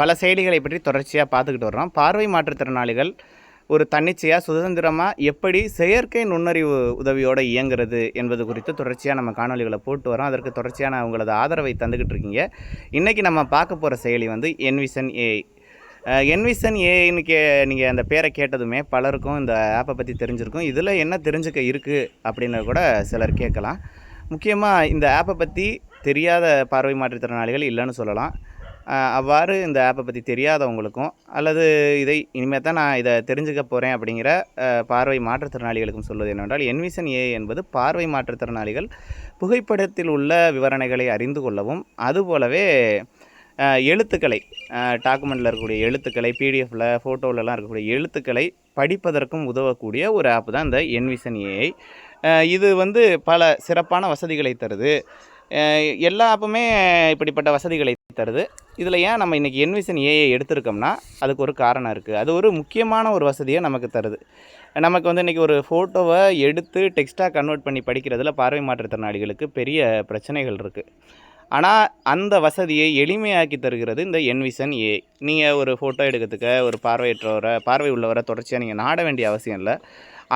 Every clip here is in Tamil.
பல செயலிகளை பற்றி தொடர்ச்சியாக பார்த்துக்கிட்டு வர்றோம். பார்வை மாற்றுத்திறனாளிகள் ஒரு தன்னிச்சையாக சுதந்திரமாக எப்படி செயற்கை நுண்ணறிவு உதவியோடு இயங்குறது என்பது குறித்து தொடர்ச்சியாக நம்ம காணொலிகளை போட்டு வரோம் அதற்கு தொடர்ச்சியான உங்களது ஆதரவை தந்துக்கிட்டு இருக்கீங்க. இன்றைக்கி நம்ம பார்க்க போகிற செயலி வந்து என்விசன் ஏஐ என்விசன் ஏஐன்னு கே நீங்கள் அந்த பேரை கேட்டதுமே பலருக்கும் இந்த ஆப்பை பற்றி தெரிஞ்சிருக்கும். இதில் என்ன தெரிஞ்சுக்க இருக்குது அப்படின்னு கூட சிலர் கேட்கலாம். முக்கியமாக இந்த ஆப்பை பற்றி தெரியாத பார்வை மாற்றுத்திறனாளிகள் இல்லைன்னு சொல்லலாம். அவ்வாறு இந்த ஆப்பை பற்றி தெரியாதவங்களுக்கும் அல்லது இதை இனிமேல் தான் நான் இதை தெரிஞ்சுக்க போகிறேன் அப்படிங்கிற பார்வை மாற்றுத்திறனாளிகளுக்கும் சொல்வது என்னவென்றால் என்விசன் ஏ என்பது பார்வை மாற்றுத்திறனாளிகள் புகைப்படத்தில் உள்ள விவரணைகளை அறிந்து கொள்ளவும் அதுபோலவே எழுத்துக்களை டாக்குமெண்ட்டில் இருக்கக்கூடிய எழுத்துக்களை பிடிஎஃப்பில் ஃபோட்டோலலாம் இருக்கக்கூடிய எழுத்துக்களை படிப்பதற்கும் உதவக்கூடிய ஒரு ஆப் தான் இந்த என்விசன் ஏஐ இது வந்து பல சிறப்பான வசதிகளை தருது. எல்லா ஆப்புமே இப்படிப்பட்ட வசதிகளை தருது. இதில் ஏன் நம்ம இன்றைக்கி என்விசன் ஏஐ எடுத்திருக்கோம்னா அதுக்கு ஒரு காரணம் இருக்குது அது ஒரு முக்கியமான ஒரு வசதியை நமக்கு தருது. நமக்கு வந்து இன்றைக்கி ஒரு ஃபோட்டோவை எடுத்து டெக்ஸ்ட்டாக கன்வெர்ட் பண்ணி படிக்கிறதுல பார்வை மாற்றுத்திறனாளிகளுக்கு பெரிய பிரச்சனைகள் இருக்குது ஆனால் அந்த வசதியை எளிமையாக்கி தருகிறது இந்த என்விசன் ஏ நீங்கள் ஒரு ஃபோட்டோ எடுக்கிறதுக்கு ஒரு பார்வையற்றவரை பார்வை உள்ளவரை தொடர்ச்சியாக நீங்கள் நாட வேண்டிய அவசியம் இல்லை.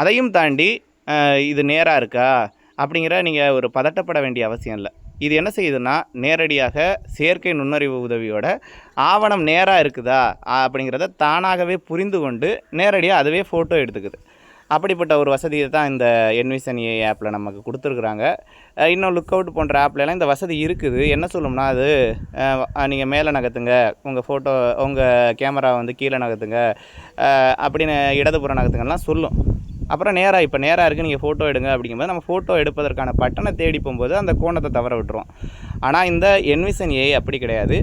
அதையும் தாண்டி இது நேராக இருக்கா? அப்படிங்கிற நீங்கள் ஒரு பதட்டப்பட வேண்டிய அவசியம் இல்லை. இது என்ன செய்யுதுன்னா நேரடியாக செயற்கை நுண்ணறிவு உதவியோட ஆவணம் நேராக இருக்குதா? அப்படிங்கிறத தானாகவே புரிந்து கொண்டு நேரடியாக அதுவே ஃபோட்டோ எடுத்துக்குது. அப்படிப்பட்ட ஒரு வசதியை தான் இந்த என்விசன் ஏ ஆப்பில் நமக்கு கொடுத்துருக்குறாங்க. இன்னும் லுக் அவுட் போன்ற ஆப்லலாம் இந்த வசதி இருக்குது. என்ன சொல்லும்னா அது நீங்கள் மேலே நகர்த்துங்க உங்கள் ஃபோட்டோ உங்கள் கேமரா வந்து கீழே நகர்த்துங்க அப்படின்னு இடதுபுற நகர்த்துங்கலாம் சொல்லும். அப்புறம் நேராக இப்போ நேராக இருக்குது நீங்கள் ஃபோட்டோ எடுங்க அப்படிங்கும்போது நம்ம ஃபோட்டோ எடுப்பதற்கான பட்டனை தேடி போகும்போது அந்த கோணத்தை தவற விட்டுரும் ஆனால் இந்த என்விசன் ஏ அப்படி கிடையாது.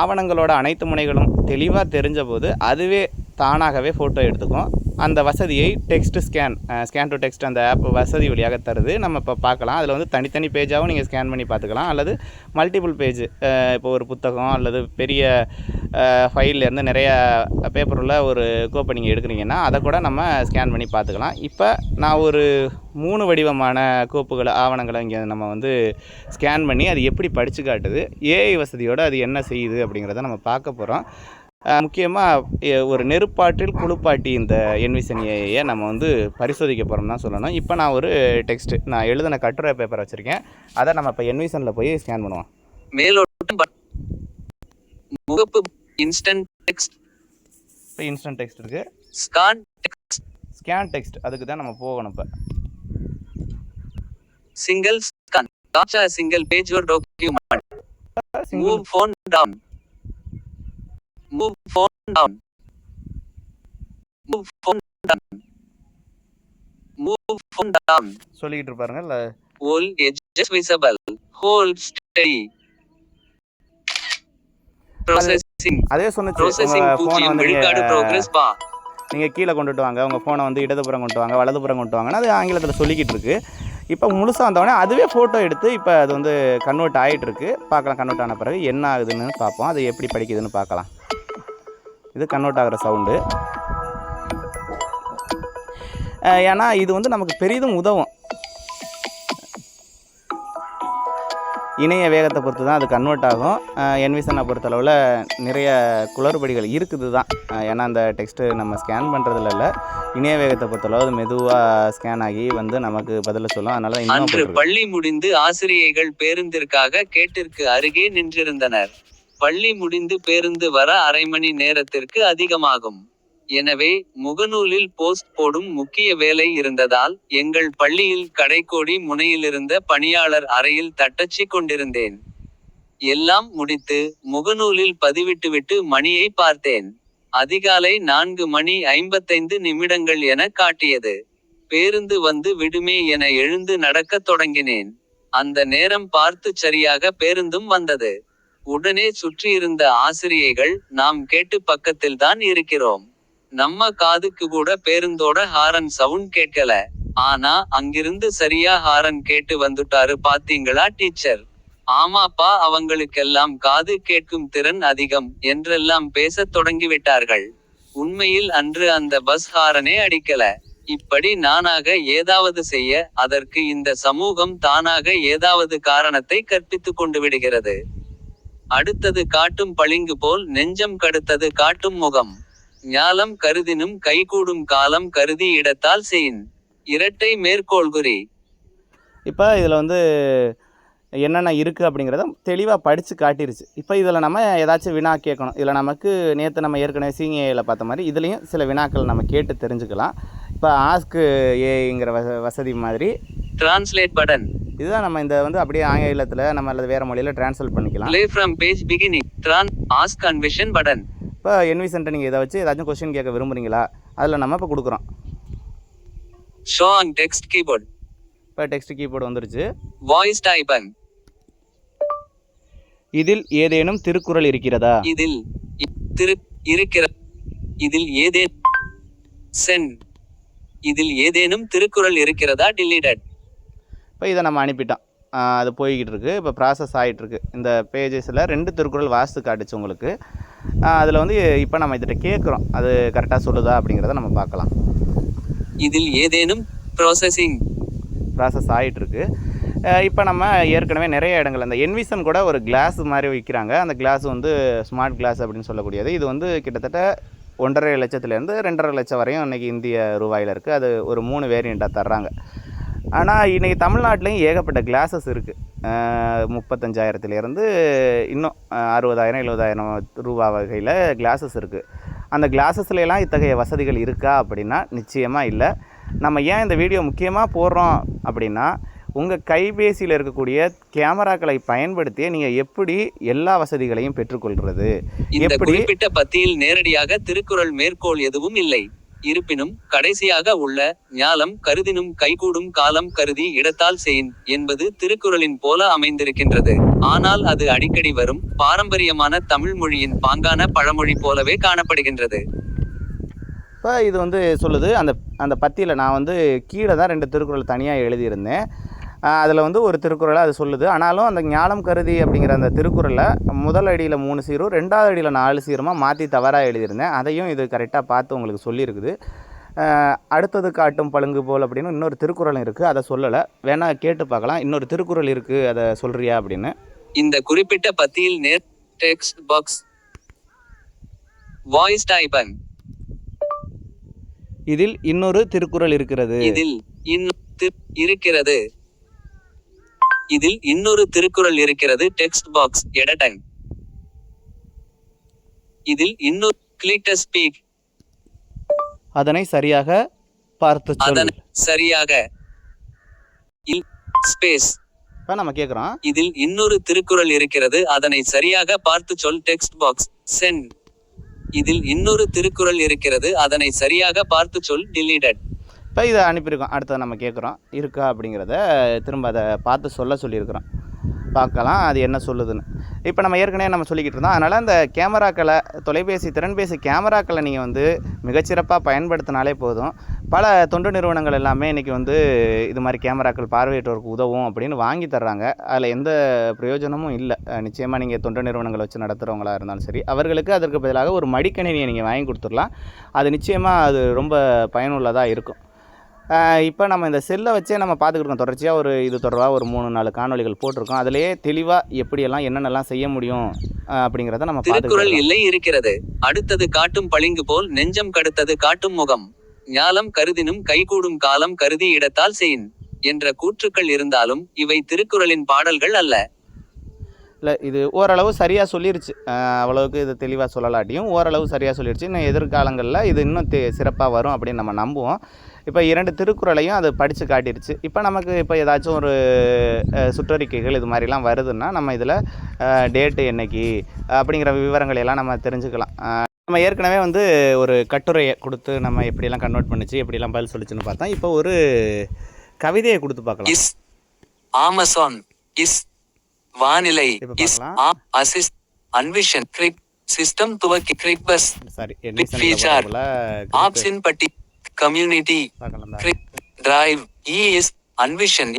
ஆவணங்களோட அனைத்து முனைகளும் தெளிவாக தெரிஞ்ச போது அதுவே தானாகவே ஃபோட்டோ எடுத்துக்கும். அந்த வசதியை text scan scan to text அந்த ஆப் வசதி வழியாக தருது. நம்ம இப்போ பார்க்கலாம். அதில் வந்து தனித்தனி பேஜாகவும் நீங்கள் ஸ்கேன் பண்ணி பார்த்துக்கலாம். அல்லது மல்டிபிள் பேஜ் இப்போ ஒரு புத்தகம் அல்லது பெரிய ஃபைல்லேருந்து நிறைய பேப்பர் உள்ள ஒரு கோப்பை நீங்கள் எடுக்கிறீங்கன்னா அதை கூட நம்ம ஸ்கேன் பண்ணி பார்த்துக்கலாம். இப்போ நான் ஒரு மூணு வடிவமான கோப்புகளை ஆவணங்களை இங்கே நம்ம வந்து ஸ்கேன் பண்ணி அது எப்படி படித்து காட்டுது ஏஐ வசதியோடு அது என்ன செய்யுது அப்படிங்கிறத நம்ம பார்க்க போகிறோம் முக்கியமாக ஒரு நெருப்பாற்றில் குளிப்பாட்டி இந்த என்விசன் ஏஐயை நம்ம வந்து பரிசோதிக்க போகிறோம் தான் சொல்லணும். இப்போ நான் ஒரு டெக்ஸ்ட்டு நான் எழுதின கட்டுரை பேப்பர் வச்சுருக்கேன். அதை நம்ம இப்போ என்விசனில் போய் ஸ்கேன் பண்ணுவோம். மேலோட்டம் முகப்பு இன்ஸ்டன்ட் டெக்ஸ்ட் இப்போ இன்ஸ்டன்ட் டெக்ஸ்ட் இருக்குது ஸ்கான் ஸ்கேன் டெக்ஸ்ட் அதுக்கு தான் நம்ம போகணும் இப்போ. Single scan captcha single page ஒரு document move phone down move phone down move phone down move phone down சொல்லிக்கிட்டு இருப்பாருங்க இல்லை? All edges visible. Hold steady. Processing. அதே சொன்னிச்சு processing பூஜ்ஜியம் வந்து விழுக்காடு progress bar. நீங்கள் கீழே கொண்டுட்டு வாங்க. உங்கள் ஃபோனை வந்து இடதுபுறம் கொண்டு வாங்க வலதுபுறம் கொண்டு வாங்கன்னு அது ஆங்கிலத்தில் சொல்லிக்கிட்டு இருக்கு. இப்போ முழுசாக வந்தவொடனே அதுவே ஃபோட்டோ எடுத்து இப்போ அது வந்து கன்வெர்ட் ஆகிட்டு இருக்கு. பார்க்கலாம் கன்வெர்ட் ஆன பிறகு என்ன ஆகுதுன்னு பார்ப்போம். அது எப்படி படிக்குதுன்னு பார்க்கலாம். இது கன்வெர்ட் ஆகிற சவுண்டு ஏன்னா இது வந்து நமக்கு பெரிதும் உதவும். இணைய வேகத்தை பொறுத்து தான் அது கன்வெர்ட் ஆகும். என்விசனை பொறுத்தளவில் நிறைய குளறுபடிகள் இருக்குது தான் ஏன்னா அந்த டெக்ஸ்ட்டு நம்ம ஸ்கேன் பண்ணுறதுல இல்லை. இணைய வேகத்தை பொறுத்தளவு அது மெதுவாக ஸ்கேன் ஆகி வந்து நமக்கு பதில சொல்லும். அதனால அன்று. பள்ளி முடிந்து ஆசிரியைகள் பேருந்திற்காக கேட்டிற்கு அருகே நின்றிருந்தனர். பள்ளி முடிந்து பேருந்து வர அரை மணி நேரத்திற்கு அதிகமாகும். எனவே முகநூலில் போஸ்ட் போடும் முக்கிய வேலை இருந்ததால் எங்கள் பள்ளியில் கடைக்கோடி முனையிலிருந்த பணியாளர் அறையில் தட்டச்சிக் கொண்டிருந்தேன். எல்லாம் முடித்து முகநூலில் பதிவிட்டுவிட்டு மணியை பார்த்தேன். அதிகாலை நான்கு மணி ஐம்பத்தைந்து நிமிடங்கள் என காட்டியது. பேருந்து வந்து விடுமே என எழுந்து நடக்கத் தொடங்கினேன். அந்த நேரம் பார்த்து சரியாக பேருந்தும் வந்தது. உடனே சுற்றியிருந்த ஆசிரியைகள் நாம் கேட்டு பக்கத்தில் தான் இருக்கிறோம். நம்ம காதுக்கு கூட பேருந்தோட ஹாரன் சவுண்ட் கேட்கல. ஆனா அங்கிருந்து சரியா ஹாரன் கேட்டு வந்துட்டாரு பாத்தீங்களா டீச்சர்? ஆமாப்பா அவங்களுக்கெல்லாம் காது கேட்கும் திறன் அதிகம் என்றெல்லாம் பேசத் தொடங்கிவிட்டார்கள். உண்மையில் அன்று அந்த பஸ் ஹாரனே அடிக்கல. இப்படி நானாக ஏதாவது செய்ய அதற்கு இந்த சமூகம் தானாக ஏதாவது காரணத்தை கற்பித்துக் கொண்டு விடுகிறது. அடுத்தது காட்டும் பளிங்கு போல் நெஞ்சம் கடுத்தது காட்டும் முகம். ஞாலம் கருதினும் கைகூடும் காலம் கருதி இடத்தால் செயின் இரட்டை மேற்கோள் குறி. இப்போ இதில் வந்து என்னென்ன இருக்குது அப்படிங்கிறத தெளிவாக படித்து காட்டிருச்சு. இப்போ இதில் நம்ம ஏதாச்சும் வினா கேட்கணும். இதில் நமக்கு நேற்று நம்ம ஏற்கனவே சீனியையில் பார்த்த மாதிரி இதுலேயும் சில வினாக்கள் நம்ம கேட்டு தெரிஞ்சுக்கலாம். இப்போ ஆஸ்க்கு ஏங்கிற வச வசதி மாதிரி. டிரான்ஸ்லேட் பட்டன் இதுதான் நம்ம இந்த வந்து அப்படியே ஆங்கிலத்தில் நம்ம அல்லது வேறு மொழியில் ட்ரான்ஸ்லேட் பண்ணிக்கலாம். ப்ளே ஃப்ரம் பேஜ் பிகினிங் ட்ரான் ஆஸ்க் கன்விஷன் பட்டன் இப்போ என்விசன்ட்டை நீங்கள் இதை வச்சு ஏதாச்சும் கொஸ்டின் கேட்க விரும்புறீங்களா? அதில் நம்ம இப்போ கொடுக்குறோம். ஷோ ஆன் டெக்ஸ்ட் கீபோர்ட் இப்போ டெக்ஸ்ட் கீபோர்டு வந்துருச்சு. வாய்ஸ் டைப்பன் இதில் ஏதேனும் திருக்குறள் இருக்கிறதா? இதில் திரு இருக்கிற இதில் ஏதே சென் இதில் ஏதேனும் திருக்குறள் இருக்கிறதா? டிலீட்டட் இப்போ இதை நம்ம அனுப்பிட்டோம். அது போய்கிட்டு இருக்கு இப்போ ப்ராசஸ் ஆகிட்டு இருக்கு இந்த பேஜஸில் ரெண்டு திருக்குறள் வாசித்து காட்டுச்சு உங்களுக்கு. அதில் வந்து இப்போ நம்ம இதிட்ட கேட்குறோம். அது கரெக்டாக சொல்லுதா அப்படிங்கிறத நம்ம பார்க்கலாம். இதில் ஏதேனும் ப்ராசஸிங் ப்ராசஸ் ஆகிட்டு இருக்கு இப்போ நம்ம ஏற்கனவே நிறைய இடங்கள் அந்த என்விசன் கூட ஒரு கிளாஸ் மாதிரி விற்கிறாங்க அந்த கிளாஸ் வந்து ஸ்மார்ட் கிளாஸ் அப்படின்னு சொல்லக்கூடியது. இது வந்து கிட்டத்தட்ட ஒன்றரை லட்சத்துலேருந்து ரெண்டரை லட்சம் வரையும் இன்றைக்கி இந்திய ரூபாயில் இருக்குது அது ஒரு மூணு வேரியண்ட்டாக தர்றாங்க. ஆனால் இன்றைக்கி தமிழ்நாட்டிலையும் ஏகப்பட்ட கிளாஸஸ் இருக்குது முப்பத்தஞ்சாயிரத்துலேருந்து இன்னும் அறுபதாயிரம் எழுபதாயிரம் ரூபா வகையில் கிளாஸஸ் இருக்குது அந்த கிளாஸஸ்ல எல்லாம் இத்தகைய வசதிகள் இருக்கா அப்படின்னா நிச்சயமாக இல்லை. நம்ம ஏன் இந்த வீடியோ முக்கியமாக போடுறோம் அப்படின்னா உங்கள் கைபேசியில் இருக்கக்கூடிய கேமராக்களை பயன்படுத்தி நீங்கள் எப்படி எல்லா வசதிகளையும் பெற்றுக்கொள்கிறது எப்படி குறிப்பிட்ட பத்தியில் நேரடியாக திருக்குறள் மேற்கோள் எதுவும் இல்லை. இருப்பினும் கடைசியாக உள்ள ஞாலம் கருதினும் கைகூடும் காலம் கருதி இடத்தால் செயின் என்பது திருக்குறளின் போல அமைந்திருக்கின்றது. ஆனால் அது அடிக்கடி வரும் பாரம்பரியமான தமிழ் மொழியின் பாங்கான பழமொழி போலவே காணப்படுகின்றது. இப்போ இது வந்து சொல்லுது அந்த அந்த பத்தியில் நான் வந்து கீழே தான் ரெண்டு திருக்குறள் தனியாக எழுதியிருந்தேன். அதில் வந்து ஒரு திருக்குறளை அது சொல்லுது. ஆனாலும் அந்த ஞானம் கருதி அப்படிங்கிற அந்த திருக்குறளை முதல் அடியில் மூணு சீரும் ரெண்டாவது அடியில் நாலு சீரமாக மாற்றி தவறாக எழுதியிருந்தேன். அதையும் இது கரெக்டாக பார்த்து உங்களுக்கு சொல்லியிருக்குது. அடுத்தது காட்டும் பழுங்கு போல் அப்படின்னு இன்னொரு திருக்குறளும் இருக்குது அதை சொல்லலை. வேணா கேட்டு பார்க்கலாம். இன்னொரு திருக்குறள் இருக்குது அதை சொல்கிறியா அப்படின்னு. இந்த குறிப்பிட்ட பத்தியில் நேர் டெக்ஸ்ட் பாக்ஸ் வாய்ஸ் டைப்பன் இதில் இன்னொரு திருக்குறள் இருக்கிறது. இதில் இன்னும் இருக்கிறது. இதில் இன்னொரு திருக்குறள் இருக்கிறது டெக்ஸ்ட் பாக்ஸ் எடடன் இதில் இன்னொரு கிளிக் ஸ்பீக் அதனை சரியாக பார்த்து அதன் சரியாக இல் ஸ்பேஸ் இப்போ நம்ம கேட்குறோம் இதில் இன்னொரு திருக்குறள் இருக்கிறது அதனை சரியாக பார்த்து சொல் டெக்ஸ்ட் பாக்ஸ் சென்ட் இதில் இன்னொரு திருக்குறள் இருக்கிறது அதனை சரியாக பார்த்து சொல் டிலீட்டட் இப்போ இதை அனுப்பியிருக்கோம். அடுத்தது நம்ம கேட்குறோம். இருக்கா அப்படிங்கிறத திரும்ப அதை பார்த்து சொல்ல சொல்லியிருக்கிறோம். பார்க்கலாம் அது என்ன சொல்லுதுன்னு. இப்போ நம்ம ஏற்கனவே நம்ம சொல்லிக்கிட்டு இருந்தோம். அதனால் அந்த கேமராக்களை தொலைபேசி திறன்பேசி கேமராக்களை நீங்கள் வந்து மிகச்சிறப்பாக பயன்படுத்தினாலே போதும். பல தொண்டு நிறுவனங்கள் எல்லாமே இன்றைக்கி வந்து இது மாதிரி கேமராக்கள் பார்வையிட்டோருக்கு உதவும் அப்படின்னு வாங்கி தர்றாங்க. அதில் எந்த பிரயோஜனமும் இல்லை. நிச்சயமாக நீங்கள் தொண்டு நிறுவனங்கள் வச்சு நடத்துகிறவங்களா இருந்தாலும் சரி அவர்களுக்கு அதற்கு பதிலாக ஒரு மடிக்கணினியை நீங்கள் வாங்கி கொடுத்துடலாம். அது நிச்சயமாக அது ரொம்ப பயனுள்ளதாக இருக்கும். இப்போ நம்ம இந்த செல்லை வச்சே நம்ம பார்த்துக்கிட்டு தொடர்ச்சியாக ஒரு இது தொடர்பாக ஒரு மூணு நாலு காணொளிகள் போட்டிருக்கோம். அதிலேயே தெளிவாக எப்படியெல்லாம் என்னென்னலாம் செய்ய முடியும் அப்படிங்கிறத நம்ம திருக்குறள் இல்லை இருக்கிறது. அடுத்தது காட்டும் பளிங்கு போல் நெஞ்சம் கடுத்தது காட்டும் முகம். ஞாலம் கருதினும் கைகூடும் காலம் கருதி இடத்தால் செயின் என்ற கூற்றுக்கள் இருந்தாலும் இவை திருக்குறளின் பாடல்கள் அல்ல. இல்லை இது ஓரளவு சரியாக சொல்லிருச்சு. அவ்வளவுக்கு இது தெளிவாக சொல்லலாட்டியும் ஓரளவு சரியாக சொல்லிருச்சு. இன்னும் எதிர்காலங்களில் இது இன்னும் தெ சிறப்பாக வரும் அப்படின்னு நம்ம நம்புவோம். இப்போ இரண்டு திருக்குறளையும் அது படித்து காட்டிருச்சு இப்போ நமக்கு இப்போ ஏதாச்சும் ஒரு சுற்றறிக்கைகள் இது மாதிரிலாம் வருதுன்னா நம்ம இதில் டேட்டு என்னைக்கு அப்படிங்கிற விவரங்களை எல்லாம் நம்ம தெரிஞ்சுக்கலாம் நம்ம ஏற்கனவே வந்து ஒரு கட்டுரையை கொடுத்து நம்ம எப்படியெல்லாம் கன்வெர்ட் பண்ணுச்சு எப்படியெல்லாம் பதில் சொல்லிச்சுன்னு பார்த்தோம் இப்போ ஒரு கவிதையை கொடுத்து பார்க்கலாம் இஸ் ஆமசான் இஸ் வானிலை இஸ். அசிஸ்ட் அன்விஷன் கிரிக் சிஸ்டம் துவக்கி கிரிக் பஸ் சாரி. என்ன ஆப்ஷன் பட்டி கம்யூனிட்டி டிரைவ் இஎஸ் அன்விஷன்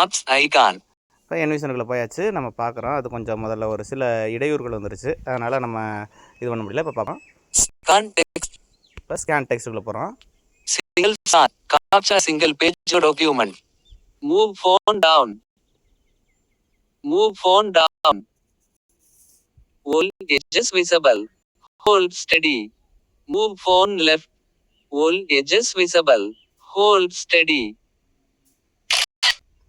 ஆப்ஸ் ஐகான் இப்போ என்விஷனுக்குள்ளே போயாச்சு நம்ம பார்க்குறோம். அது கொஞ்சம் முதல்ல ஒரு சில இடையூறுகள் வந்துருச்சு. அதனால் நம்ம இது பண்ண முடியல இப்போ பார்ப்போம். கான்டெக்ட் இப்போ ஸ்கேன் டெக்ஸ்ட்டுக்குள்ளே போகிறோம் சிங்கிள் சார் captcha single page document. Move phone down. Move phone down. All edges visible. Hold steady. Move phone left. All edges visible. Hold steady.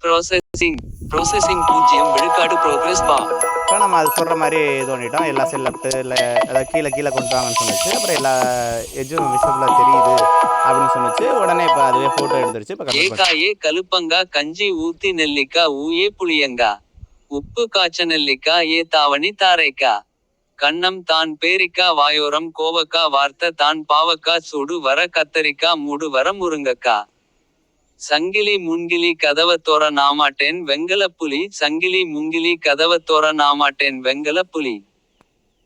Processing. Processing பூஜ்ஜியம் விழுக்காடு progress bar. இப்போ நம்ம அது சொல்கிற மாதிரி இது பண்ணிட்டோம் எல்லா செல் லெஃப்ட்டு இல்லை அதாவது கீழே கீழே கொண்டு வாங்கன்னு சொன்னுச்சு அப்புறம் எல்லா எஜ்ஜும் விஷுவலாக தெரியுது அப்படின்னு சொன்னுச்சு உடனே இப்போ அதுவே ஃபோட்டோ எடுத்துருச்சு இப்போ ஏகாயே கலுப்பங்கா கஞ்சி ஊத்தி நெல்லிக்கா ஊயே புளியங்கா உப்பு காய்ச்ச நெல்லிக்கா ஏ தாவணி தாரைக்கா கண்ணம் தான் பேரிக்கா வாயோரம் கோவக்கா வார்த்த தான் பாவக்கா சூடு வர கத்தரிக்கா மூடு வர முருங்கக்கா. சங்கிலி முன்கிலி கதவ தோற நாமாட்டேன் வெங்கல புலி. சங்கிலி முங்கிலி கதவ தோற நாமாட்டேன் வெங்கல புலி.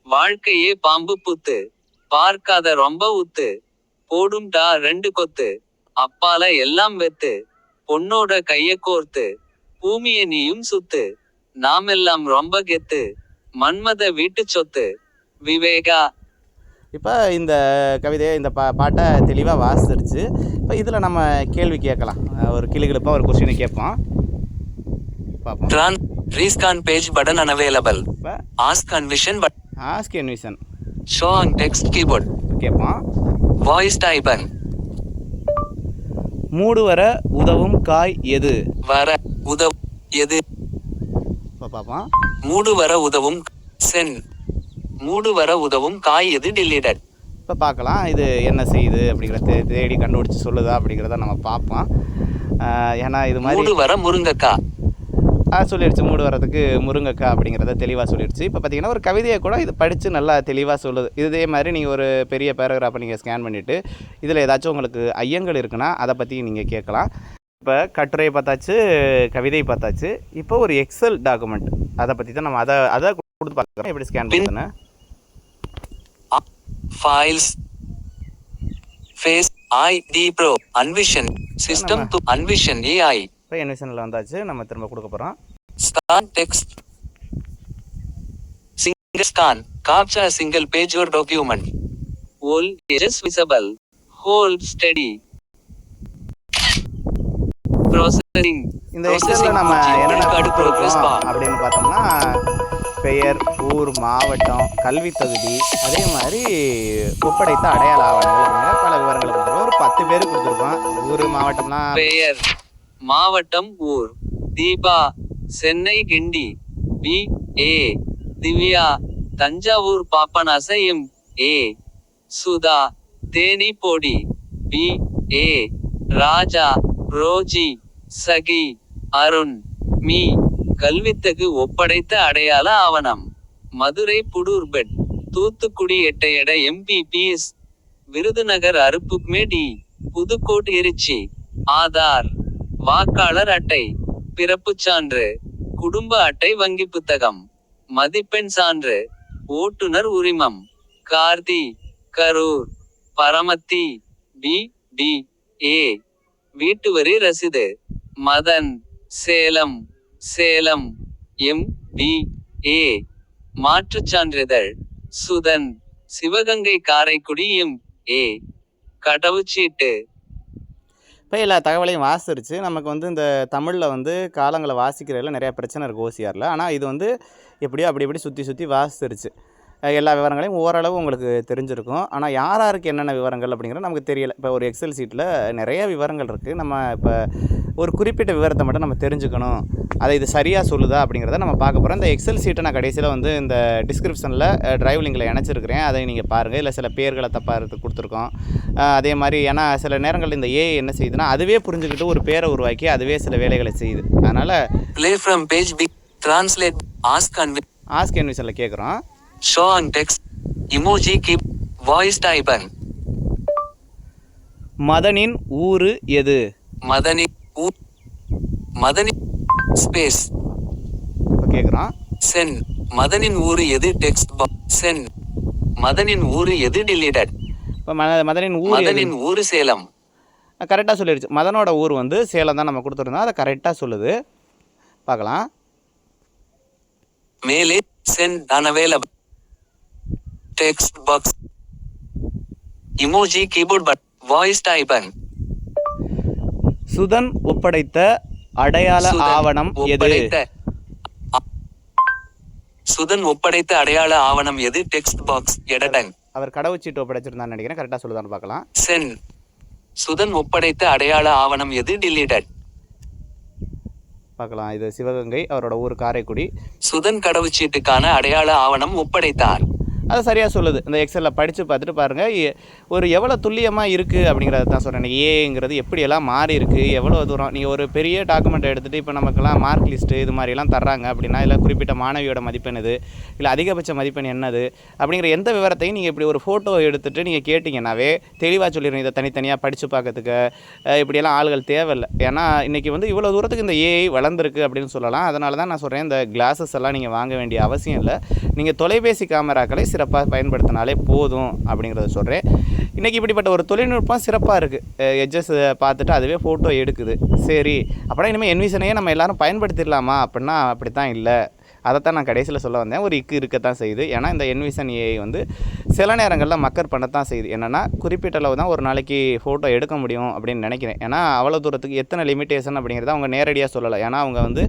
வாழ்க்கையே பாம்பு புத்து பார்க்காத ரொம்ப உத்து. போடும்டா ரெண்டு கொத்து அப்பால எல்லாம் வெத்து. பொன்னோட கைய கோர்த்து பூமிய நீயும் சுத்து. நாமெல்லாம் ரொம்ப கெத்து. மன்மத வீட்டு சொத்து விவேகா. இப்போ இந்த கவிதையை இந்த பா பாட்டை தெளிவாக வாசிச்சிருச்சு. இப்போ இதில் நம்ம கேள்வி கேட்கலாம். ஒரு கிளிகிழப்பாக ஒரு கொஸ்டினை கேட்போம். பார்ப்போம் Rescan page button unavailable. இப்போ Ask condition but ask Envision show on text keyboard. கேட்போம். Voice type மூடு வர உதவும் காய் எது? வர உதவ் எது? பார்ப்போம். மூடு வர உதவும் சென். மூடு வர உதவும் காய் எது deleted. இப்போ பார்க்கலாம். இது என்ன செய்யுது அப்படிங்கிறத தேடி கண்டுபிடிச்சி சொல்லுதா அப்படிங்கிறத நம்ம பார்ப்போம். ஏன்னா இது மாதிரி மூடு வர முருங்கக்கா. ஆ சொல்லிடுச்சு. மூடு வரதுக்கு முருங்கக்காய் அப்படிங்கிறத தெளிவாக சொல்லிடுச்சு. இப்போ பார்த்தீங்கன்னா ஒரு கவிதையை கூட இது படித்து நல்லா தெளிவாக சொல்லுது. இதே மாதிரி நீங்கள் ஒரு பெரிய பேராகிராஃபை நீங்கள் ஸ்கேன் பண்ணிவிட்டு இதில் ஏதாச்சும் உங்களுக்கு ஐயங்கள் இருக்குன்னா அதை பற்றி நீங்கள் கேட்கலாம். இப்போ கட்டுரையை பார்த்தாச்சு கவிதை பார்த்தாச்சு இப்போ ஒரு எக்ஸல் டாக்குமெண்ட் அதை பற்றி தான் நம்ம அதை அதை கொடுத்து பார்க்குறோம் எப்படி ஸ்கேன் பண்ணுன்னு files face id pro unvision system to unvision ai இப்போ என்விஷனில் வந்தாச்சு நம்ம திரும்ப கொடுக்க போகிறோம் scan text single scan captcha single page or document all edges visible hold steady processing இந்த எக்ஸலில் நம்ம என்னென்ன கொடுத்துருக்கோம் அப்படின்னு பார்த்தோம்னா பெயர் ஊர் மாவட்டம் கல்வி தகுதி அதே மாதிரி ஒப்படைத்த அடையாள ஆவணங்கள் அப்படிங்கிற பல விவரங்களை கொடுத்துருக்கோம் ஒரு பத்து பேர் கொடுத்துருக்கோம். ஊர் மாவட்டம்னா பெயர் மாவட்டம் ஊர். தீபா சென்னை கிண்டி. B A. Divya Thanjavur பாப்பநாச M A. Sudha Theni Bodi B A. Raja Roji. சகி அருண் மீ கல்வித்தகு ஒப்படைத்த அடையாள ஆவணம். மதுரை புடூர்பெட் தூத்துக்குடி எட்டையட எம்பிபிஎஸ் விருதுநகர் அருப்புக்மே டி புதுக்கோட் எரிச்சி ஆதார் வாக்காளர் அட்டை பிறப்புச் சான்று குடும்ப அட்டை வங்கி புத்தகம் மதிப்பெண் சான்று ஓட்டுநர் உரிமம் Karthi Karur Paramathi B D A வீட்டு வரி ரசீது Madan Salem Salem M B A. மாற்றுச் சான்றிதழ் சுதன் சிவகங்கை காரைக்குடி எம் ஏ. கடவுச்சீட்டு. இப்போ எல்லா தகவலையும் வாசிச்சு நமக்கு வந்து இந்த தமிழில் வந்து காலங்களை வாசிக்கிறதுல நிறையா பிரச்சனை இருக்குது ஓசிஆரில் ஆனால் இது வந்து எப்படியோ அப்படி இப்படி சுற்றி சுற்றி வாசிச்சிருச்சு. எல்லா விவரங்களையும் ஓரளவு உங்களுக்கு தெரிஞ்சிருக்கும். ஆனால் யார் யாருக்கு என்னென்ன விவரங்கள் அப்படிங்கிறது நமக்கு தெரியலை. இப்போ ஒரு எக்ஸல் சீட்டில் நிறைய விவரங்கள் இருக்குது நம்ம இப்போ ஒரு குறிப்பிட்ட விவரத்தை மட்டும் நம்ம தெரிஞ்சுக்கணும் அதை இது சரியாக சொல்லுதா அப்படிங்கிறத நம்ம பார்க்க போகிறோம் இந்த எக்ஸல் சீட்டை நான் கடைசியில் வந்து இந்த டிஸ்கிரிப்ஷனில் டிரைவ் லிங்கில் இணைச்சிருக்கிறேன் அதை நீங்கள் பாருங்கள் இல்லை சில பேர்களை தப்பாக எடுத்து கொடுத்துருக்கோம் அதே மாதிரி ஏன்னா சில நேரங்களில் இந்த ஏ என்ன செய்யுதுன்னா அதுவே புரிஞ்சுக்கிட்டு ஒரு பேரை உருவாக்கி அதுவே சில வேலைகளை செய்யுது அதனால் Play from page B. Translate. Ask and ask என்விஷனில் கேட்குறோம் on text. Emoji keep. Voice type and மதனின் ஊரு எது மதனி ஊ மதனி ஸ்பேஸ் கேட்குறோம் சென் மதனின் ஊரு எது டெக்ஸ்ட் சென் மதனின் ஊரு எது டிலீட்டட் இப்போ மத மதனின் ஊர் மதனின் ஊரு சேலம். கரெக்டாக சொல்லிடுச்சு மதனோட ஊர் வந்து சேலம் தான் நம்ம கொடுத்துருந்தோம். அதை கரெக்டாக சொல்லுது. பார்க்கலாம். மேலே சென் unavailable text box emoji keyboard but voice type and Sudhan ஒப்படைத்த அடையாள ஆவணம் எது? சுதன் ஒப்படைத்த அடையாள ஆவணம் எது? Text box எடடங். அவர் கடவுச்சீட்டு ஒப்படைச்சிருந்தான்னு நினைக்கிறேன். கரெக்டாக சொல்லுதான்னு பார்க்கலாம். சென். சுதன் ஒப்படைத்த அடையாள ஆவணம் எது? டிலீட்டட் பார்க்கலாம். இது சிவகங்கை அவரோட ஊர் காரைக்குடி. சுதன் கடவுச்சீட்டுக்கான அடையாள ஆவணம் ஒப்படைத்தார். அது சரியாக சொல்லுது. இந்த எக்ஸலில் படித்து பார்த்துட்டு பாருங்கள் ஒரு எவ்வளோ துல்லியமாக இருக்குது அப்படிங்கிறத தான் சொல்கிறேன் ஏங்கிறது எப்படியெல்லாம் மாறி இருக்குது எவ்வளோ தூரம்? நீங்கள் ஒரு பெரிய டாக்குமெண்ட் எடுத்துகிட்டு இப்போ நமக்கெல்லாம் மார்க் லிஸ்ட்டு இது மாதிரிலாம் தர்றாங்க அப்படின்னா இல்லை குறிப்பிட்ட மாணவியோட மதிப்பெண் இது இல்லை அதிகபட்ச மதிப்பெண் என்னது? அப்படிங்கிற எந்த விவரத்தையும் நீங்கள் இப்படி ஒரு ஃபோட்டோ எடுத்துகிட்டு நீங்கள் கேட்டிங்கன்னாவே தெளிவாக சொல்லிடுறோம் இதை தனித்தனியாக படித்து பார்க்கறதுக்கு இப்படியெல்லாம் ஆள்கள் தேவையில்லை. ஏன்னா இன்றைக்கி வந்து இவ்வளோ தூரத்துக்கு இந்த ஏஐ வளர்ந்துருக்கு அப்படின்னு சொல்லலாம். அதனால தான் நான் சொல்கிறேன் இந்த கிளாஸஸ் எல்லாம் நீங்கள் வாங்க வேண்டிய அவசியம் இல்லை. நீங்கள் தொலைபேசி கேமராக்களை சிறப்பாக பயன்படுத்தினாலே போதும் அப்படிங்கிறத சொல்கிறேன் இன்றைக்கி இப்படிப்பட்ட ஒரு தொழில்நுட்பம் சிறப்பாக இருக்குது எட்ஜஸ் பார்த்துட்டு அதுவே ஃபோட்டோ எடுக்குது. சரி அப்படின்னா இனிமேல் என்விஷனையே நம்ம எல்லாரும் பயன்படுத்திடலாமா? அப்படின்னா அப்படி தான் இல்லை. அதைத்தான் நான் கடைசியில் சொல்ல வந்தேன். ஒரு இக்கு இருக்கத்தான் செய்யுது. ஏன்னா இந்த என்விசன் ஏஐ வந்து சில நேரங்களில் மக்கர் பண்ணத்தான் செய்யுது. என்னென்னா குறிப்பிட்ட அளவு தான் ஒரு நாளைக்கு ஃபோட்டோ எடுக்க முடியும் அப்படின்னு நினைக்கிறேன். ஏன்னா அவ்வளோ தூரத்துக்கு எத்தனை லிமிட்டேஷன் அப்படிங்கிறத அவங்க நேரடியாக சொல்லலை. ஏன்னா அவங்க வந்து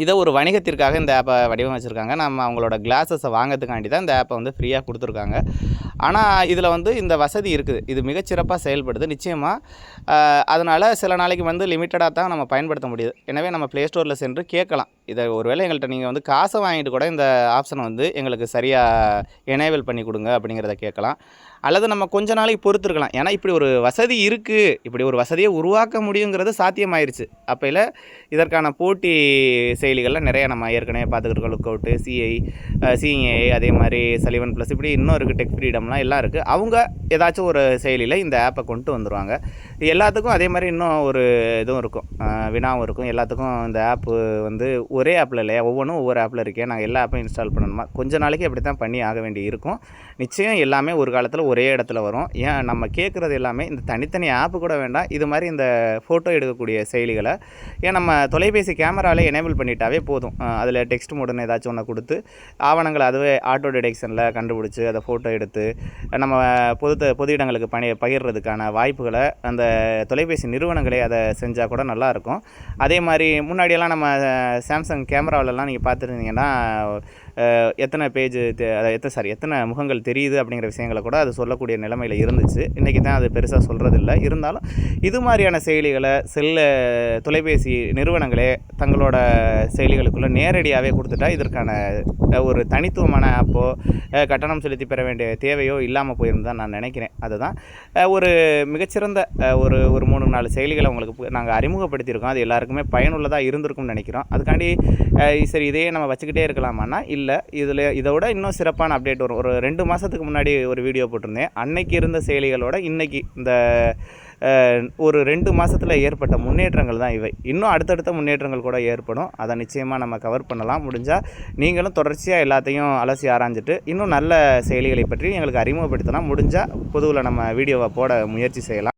இதை ஒரு வணிகத்திற்காக இந்த ஆப்பை வடிவமைச்சிருக்காங்க. நம்ம அவங்களோட கிளாஸஸை வாங்கிறதுக்காண்டி தான் இந்த ஆப்பை வந்து ஃப்ரீயாக கொடுத்துருக்காங்க. ஆனால் இதில் வந்து இந்த வசதி இருக்குது. இது மிகச்சிறப்பாக செயல்படுது. நிச்சயமாக அதனால் சில நாளைக்கு வந்து லிமிட்டடாக தான் நம்ம பயன்படுத்த முடியுது. எனவே நம்ம ப்ளே ஸ்டோரில் சென்று கேட்கலாம். இதை ஒருவேளை எங்கள்கிட்ட நீங்கள் வந்து காசை வாங்கிட்டு கூட இந்த ஆப்ஷனை வந்து எங்களுக்கு சரியாக எனேபிள் பண்ணி கொடுங்க அப்படிங்கிறத கேட்கலாம். அல்லது நம்ம கொஞ்ச நாளைக்கு பொறுத்துருக்கலாம். ஏன்னா இப்படி ஒரு வசதி இருக்குது இப்படி ஒரு வசதியை உருவாக்க முடியுங்கிறது சாத்தியமாயிருச்சு. அப்பையில் இதற்கான போட்டி செயலிகளில் நிறைய நம்ம ஏற்கனவே பார்த்துக்கிட்டு லுக் அவுட்டு சிஐ சிஐஏ அதே மாதிரி சலிவன் ப்ளஸ் இப்படி இன்னும் இருக்குது டெக் ஃப்ரீடம்லாம் எல்லாம் இருக்குது அவங்க ஏதாச்சும் ஒரு செயலியில் இந்த ஆப்பை கொண்டு வந்துருவாங்க. எல்லாத்துக்கும் அதே மாதிரி இன்னும் ஒரு இதுவும் இருக்கும். வினாவும் இருக்கும். எல்லாத்துக்கும் இந்த ஆப்பு வந்து ஒரே ஆப்பில் இல்லையா? ஒவ்வொன்றும் ஒவ்வொரு ஆப்பில் இருக்கே. நாங்கள் எல்லா ஆப்பையும் இன்ஸ்டால் பண்ணணுமா? கொஞ்ச நாளைக்கு அப்படி தான் பண்ணி ஆக வேண்டி இருக்கும். நிச்சயம் எல்லாமே ஒரு காலத்தில் ஒரே இடத்துல வரும். ஏன் நம்ம கேட்குறது எல்லாமே இந்த தனித்தனி ஆப்பு கூட வேண்டாம். இது மாதிரி இந்த ஃபோட்டோ எடுக்கக்கூடிய செயலிகளை ஏன் நம்ம தொலைபேசி கேமராவில் எனேபிள் பண்ணிட்டாவே போதும். அதில் டெக்ஸ்ட் மோடுன்னு ஏதாச்சும் ஒன்று கொடுத்து ஆவணங்களை அதுவே ஆட்டோ டிடெக்ஷனில் கண்டுபிடிச்சி அதை ஃபோட்டோ எடுத்து நம்ம பொது பொது இடங்களுக்கு பணி பகிர்றதுக்கான வாய்ப்புகளை அந்த தொலைபேசி நிறுவனங்களே அதை செஞ்சால் கூட நல்லாயிருக்கும் அதே மாதிரி முன்னாடியெல்லாம் நம்ம சாம்சங் கேமராவிலலாம் நீங்கள் பார்த்துருந்தீங்கன்னா எத்தனை பேஜ் எத்தனை சாரி எத்தனை முகங்கள் தெரியுது அப்படிங்கிற விஷயங்களை கூட அது சொல்லக்கூடிய நிலைமையில் இருந்துச்சு. இன்றைக்கி தான் அது பெருசாக சொல்கிறதில்ல இருந்தாலும் இது மாதிரியான செயலிகளை செல்ல தொலைபேசி நிறுவனங்களே தங்களோட செயலிகளுக்குள்ளே நேரடியாகவே கொடுத்துட்டா இதற்கான ஒரு தனித்துவமான ஆப்போ கட்டணம் செலுத்தி பெற வேண்டிய தேவையோ இல்லாமல் போயிருந்து தான் நான் நினைக்கிறேன். அதுதான். ஒரு மிகச்சிறந்த ஒரு ஒரு மூணு நாலு செயலிகளை உங்களுக்கு நாங்கள் அறிமுகப்படுத்தியிருக்கோம். அது எல்லாருக்குமே பயனுள்ளதாக இருந்திருக்கும்னு நினைக்கிறோம். அதுக்காண்டி சரி இதையே நம்ம வச்சுக்கிட்டே இருக்கலாமான்னா இல்லை இல்லை. இதில் இதோட இன்னும் சிறப்பான அப்டேட் வரும். ஒரு ரெண்டு மாதத்துக்கு முன்னாடி ஒரு வீடியோ போட்டிருந்தேன். அன்னைக்கு இருந்த செயலிகளோட இன்றைக்கி இந்த ஒரு ரெண்டு மாதத்தில் ஏற்பட்ட முன்னேற்றங்கள் தான் இவை. இன்னும் அடுத்தடுத்த முன்னேற்றங்கள் கூட ஏற்படும். அதை நிச்சயமாக நம்ம கவர் பண்ணலாம். முடிஞ்சால் நீங்களும் தொடர்ச்சியாக எல்லாத்தையும் அலசி ஆராய்ஞ்சிட்டு இன்னும் நல்ல செயலிகளை பற்றி எங்களுக்கு அறிமுகப்படுத்தலாம் முடிஞ்சால் பொதுவில் நம்ம வீடியோவை போட முயற்சி செய்யலாம்.